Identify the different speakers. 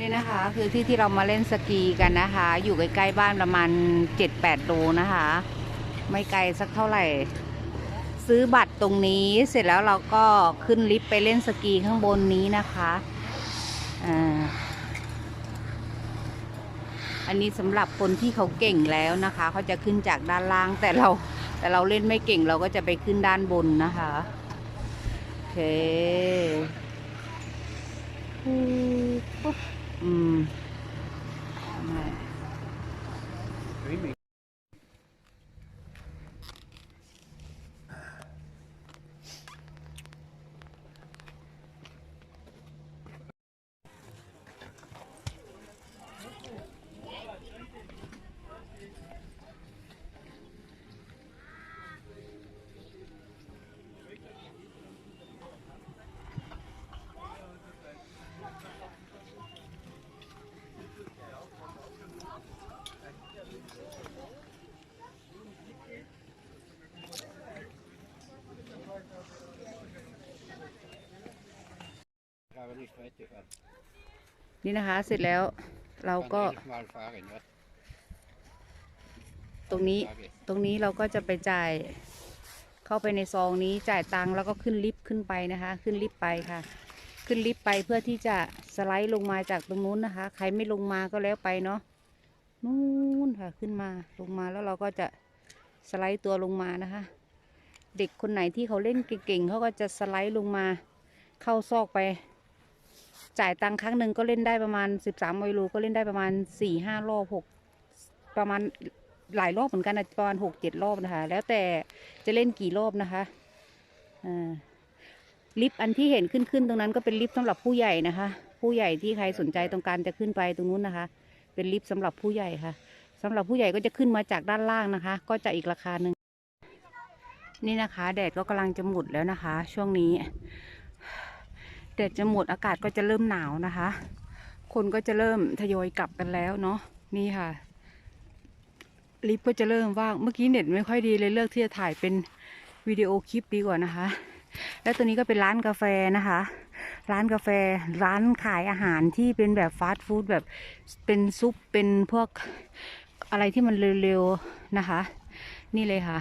Speaker 1: นี่นะคะคือที่ที่เรามาเล่นสกีกันนะคะ อยู่ใกล้ๆบ้านประมาณ 7-8โลนะคะ ไม่ไกลสักเท่าไหร่ ซื้อบัตรตรงนี้เสร็จแล้วเราก็ขึ้นลิฟต์ไปเล่นสกีข้างบนนี้นะคะอ่าอันนี้สำหรับคนที่เขาเก่งแล้วนะคะ เขาจะขึ้นจากด้านล่างแต่เราแต่เราเล่นไม่เก่งเราก็จะไปขึ้นด้านบนนะคะโอเคปุ๊บ อืม นี่นะคะเสร็จแล้วเราก็ตรงนี้ตรงนี้เราก็จะไปจ่ายเข้าไปในซองนี้จ่ายตังค์แล้วก็ขึ้นลิฟต์ขึ้นไปนะคะ ขึ้นลิฟต์ไปค่ะ ขึ้นลิฟต์ไปเพื่อที่จะสไลด์ลงมาจากตรงนู้นนะคะ ใครไม่ลงมาก็แล้วไปเนาะนู่นค่ะขึ้นมาลงมาแล้วเราก็จะสไลด์ตัวลงมานะคะ เด็กคนไหนที่เขาเล่นเก่งๆเขาก็จะสไลด์ลงมาเข้าซอกไป จ่ายตังค์ครั้งหนึ่งก็เล่นได้ประมาณสิบสามไมลูก็เล่นได้ประมาณสี่ห้ารอบหกประมาณหลายรอบเหมือนกันนะประมาณหกเจ็ดรอบนะคะ แล้วแต่จะเล่นกี่รอบนะคะอ่าลิฟต์อันที่เห็นขึ้นขึ้นตรงนั้นก็เป็นลิฟต์สำหรับผู้ใหญ่นะคะ ผู้ใหญ่ที่ใครสนใจต้องการจะขึ้นไปตรงนู้นนะคะ เป็นลิฟต์สำหรับผู้ใหญ่ค่ะสำหรับผู้ใหญ่ก็จะขึ้นมาจากด้านล่างนะคะ ก็จะอีกราคาหนึ่งนี่นะคะ แดดก็กำลังจะหมดแล้วนะคะ ช่วงนี้ ดดจะหมดอากาศก็จะเริ่มหนาวนะคะ คนก็จะเริ่มทยอยกลับกันแล้วเนาะนี่ค่ะ ลิฟต์ก็จะเริ่มว่างเมื่อกี้เน็ตไม่ค่อยดีเลยเลือกที่จะถ่ายเป็นวิดีโอคลิปดีกว่านะคะ แล้วตัวนี้ก็เป็นร้านกาแฟนะคะ ร้านกาแฟร้านขายอาหารที่เป็นแบบฟาสต์ฟู้ดแบบเป็นซุปเป็นพวกอะไรที่มันเร็วๆนะคะ นี่เลยค่ะ